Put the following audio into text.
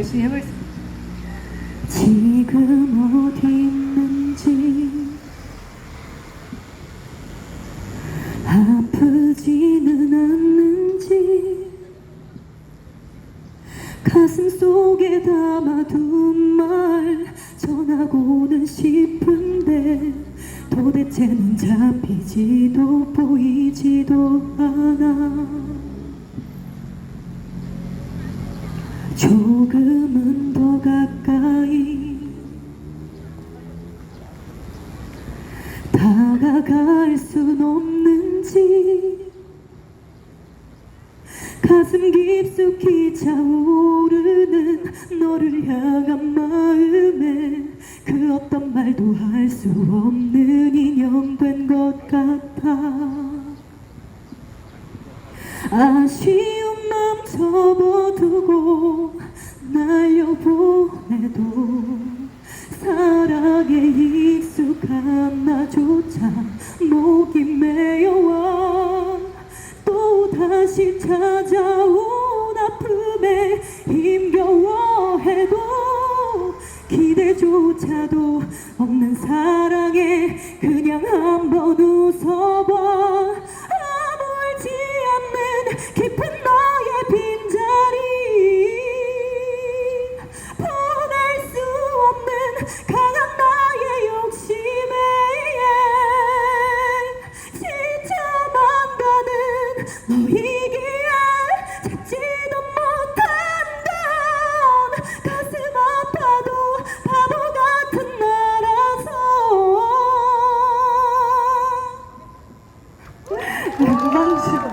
열심히 해보겠습니다. 지금 어디 있는지 아프지는 않는지 가슴 속에 담아둔 말 전하고는 싶은데 도대체는 잡히지도 보이지도 않아 조금은 더 가까이 다가갈 순 없는지 가슴 깊숙이 차오르는 너를 향한 마음에 그 어떤 말도 할 수 없는 인형 된 것 같아. 아쉬운 맘 접어두고 날려 보내도 사랑에 익숙한 나조차 목이 메여와 또 다시 찾아온 아픔에 힘겨워해도 기대조차도 없는 사랑에 그냥 한번 웃어봐 我都忘记了